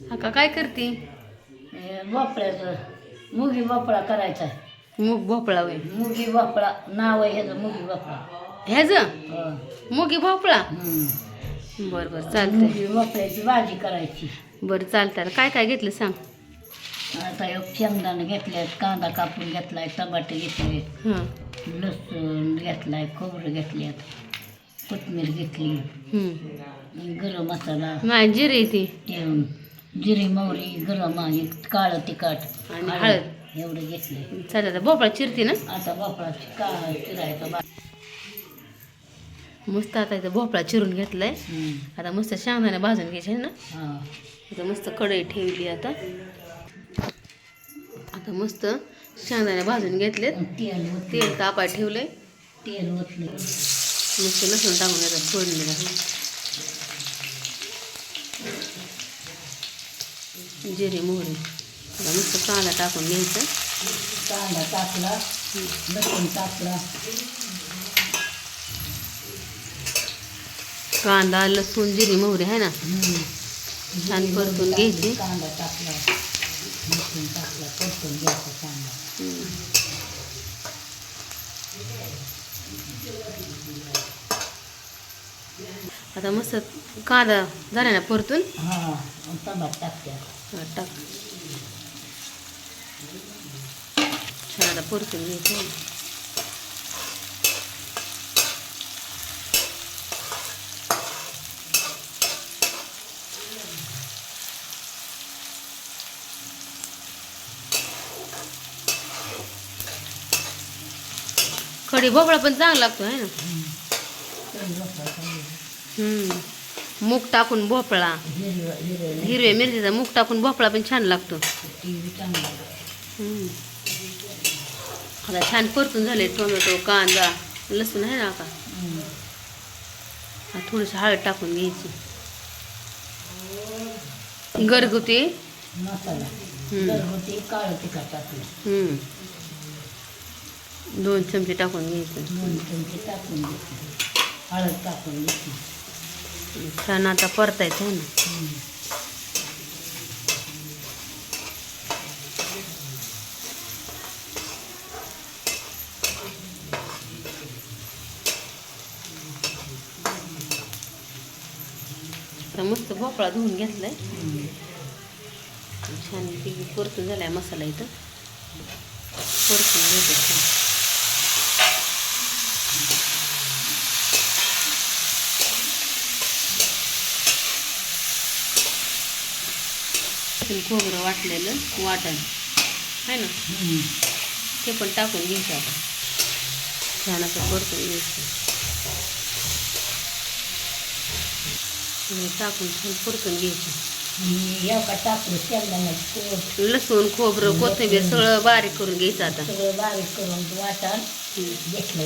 आका काय करते? भोपळ्याचं मुगी भोपळा करायचा आहे. मूग भोपळा वय मुगी भोपळा नाव आहे ह्याचं मुगी भोपळा. ह्याच? हं. मुगी भोपळा? हं. बरं बरं चालतंय. मुगी भोपळ्याची भाजी करायची. बरं चालतं काय काय घेतलं सांग. आता एक शेंगदाणे घेतले कांदा कापून घेतलाय टमाटे घेतले हां. लसूण घेतलाय खोबरं घेतल्यात कोथमीर घेतली. हम्म. गरम मसाला नाही जिरे ती. ठेवून. जिरी मोहरी गरम आणि काळं तिखट आणि हळद. एवढं घेतले चालेल आता भोपळा चिरते ना? आता भोपळाची का चिरायचा बा. मस्त आता इथं भोपळा चिरून घेतलाय. आता मस्त शेंगदाणे भाजून घ्यायचे ना? हा. इथं मस्त कढई ठेवली आता. आता मस्त शेंगदाणे भाजून घेतलेत. तेल तेल तापाय ठेवलंय. तेल ओतले मस्त लसूण टाकून घ्यायचं फोडणीला. जिरे मोहरी. आता मस्त कांदा टाकून घ्यायचा. कांदा टाकला लसूण टाकला. कांदा लसूण जिरे मोहरी आहे ना. छान परतून घ्यायची. कांदा टाकला लसूण टाकला परतून घ्यायचा कांदा. हम्म. आता मस्त कांदा झाला ना परतून? हा आणि टमाट टाकत्या हा, टाक छान आता परतून घ्यायचं कढी भोपळा पण चांगला लागतो आहे ना तेल वापरायचं. हम्म. मूग टाकून भोपळा. हिरवं हिरवं हिरव्या मिरचीचा मूग टाकून भोपळा पण छान लागतो. चांगला हम्म. आता छान परतून झाले टोमॅटो कांदा लसूण आहे ना का. आता थोडीशी हळद टाकून घ्यायची. घरगुती. मसाला. घरगुती काळं तिखट टाकलं हम्म. दोन चमचे टाकून घ्यायचं. दोन चमचे टाकून घेतली हळद टाकून घेतली छान आता परतायचं आहे ना. मस्त भोपळा धुवून घेतलाय. छान परतून झालाय मसाला इथं. परतून घ्यायचं छान. लसूण खोबरं वाटलेलं वाटण. आहे ना. ते पण टाकून घ्यायचं आता. छान असं परतून घ्यायचं. टाकून छान परतून घ्यायचं. लसूण खोबरं कोथिंबीर सगळं बारीक करून घ्यायचं आता. सगळं बारीक करून वाटण. घेतलं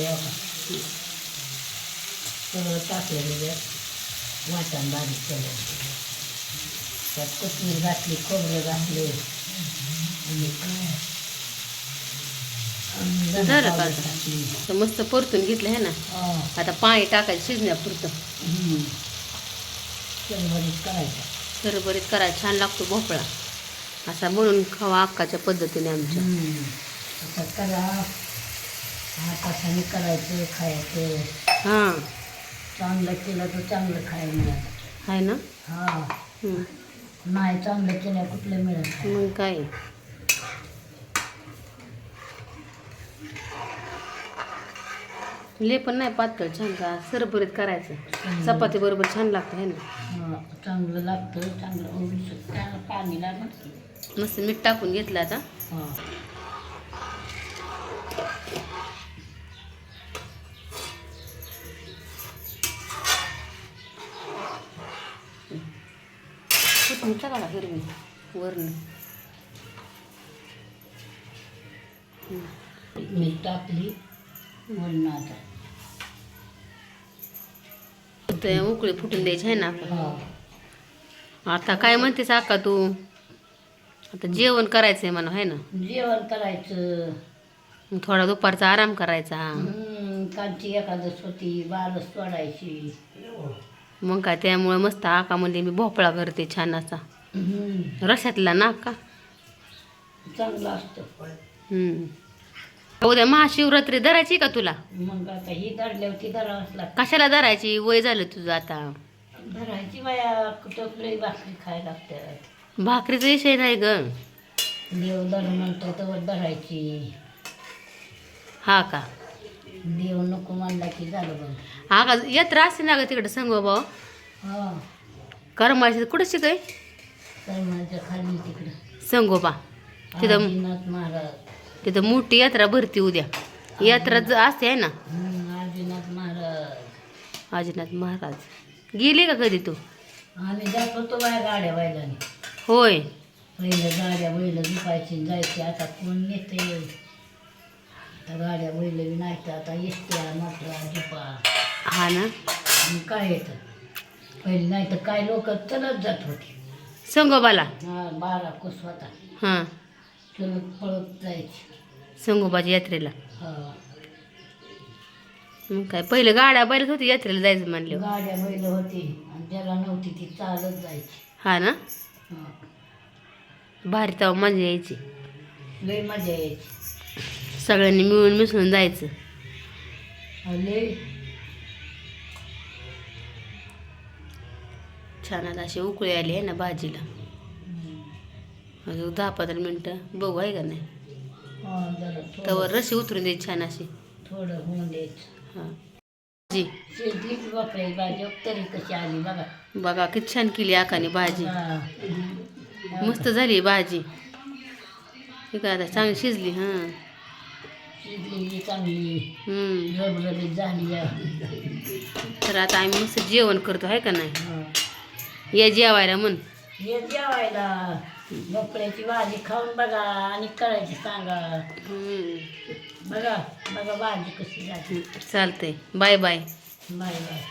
सगळं टाकलं त्याच्यात वाटण बारीक केलं. त्यात घातली खोबरं घातले. आणि काय? झालं पावडर मस्त परतून घेतलं आहे ना. आता पाणी टाकायचं शिजण्यापुरतं. शंभरीत करायचं. सरभरीत करायला छान लागतो भोपळा. असा बनवून खावा अक्काच्या पद्धतीने आमच्या. आता करा. हाताने करायचं खायचं. हां. चांगलं केलं तर चांगलं खायला मिळत. आहे ना? हा. नाही चांगलं केलं कुठलं मिळत. मग काय? ले पण नाही पातळ छान का? सरभरीत करायचं. चपाती बरोबर छान लागतं है ना? चांगलं लागतं चांगलं पाणी लागत की. मस्त मीठ टाकून घेतलं आता. कोथिंबीर टाका हिरवी वरण मीठ टाकली म्हणून आता. ते उकळी फुटून द्यायची आहे ना हा. आता काय म्हणतेस अक्का तू? आता जेवण करायचंय म्हणा आहे ना? जेवण करायचं. थोडा दुपारचा आराम करायचा. हम्म, कालची एकादश होती बारस सोडायची. मग काय त्यामुळे मस्त आका म्हणजे मी भोपळा करते छान असा. रशातला ना का चांगलं असतं. उद्या महाशिवरात्री धरायची का तुला? मग आता ही धरावंच लागतं. कशाला धरायची? वय झालं तुझं आता. धरायची बाया कुठं लई भाकरी खायला लागतात. भाकरीचा विषय नाही ग. देव धर म्हणतो तर धरायची. हा का? देव नको म्हणला की झालं बघ. हा का यात्रा असते ना ग तिकडे संगो भाऊ. हा. करमाळी कुठं शिकाय? तर माझ्या खाली तिकडं. संगोबा तिथं आदिनाथ महाराज. तिथं मोठी यात्रा भरती उद्या. यात्रा ज- असते आहे ना? हम्म, आदिनाथ महाराज. आजीनाथ महाराज. गेली का कधी तू? आम्ही जात होतो बाया गाड्या बैलाने. होय. पहिलं गाड्या बैल झुपायची जायची. आता कोण नेते आता गाड्या बैल नाही तर आता येत्या मोठ्या झुपा. हा ना? काय येतं? पहिले नाही तर काय लोक चलत जात होते. संगोबाला? हा बारा कोस होता. हां. चलत पळत जायची. संगोबाच्या यात्रेला? हा. मग काय पहिले गाड्या बैलच होती यात्रेला जायचं म्हणलं गाड्या बैल होती आणि ज्याला नव्हती ती चालत जायची. हा ना? हा. भारी तेव्हा मजा यायची. लई मजा यायची. सगळ्यांनी मिळून मिसळून जायचं. छान आता अशी उकळी आली आहे ना भाजीला. अजून दहा पंधरा मिनटं बघू आहे का नाही. तवर रशी उतरून द्यायची छान अशी. थोडं होऊन द्यायचं. हां. जी. बघा किती छान केली आकाने भाजी. मस्त झाली भाजी. आता चांगली शिजली हां. चांगली. रबरबीत झाली. तर आता आम्ही मस्त जेवण करतो आहे का नाही? हा. या जेवायला म्हण. ये जेवायला. भोपळ्याची भाजी खाऊन बघा आणि करायची सांगा. बघा बघा भाजी कशी झाली. चालतंय. Bye bye. Bye bye.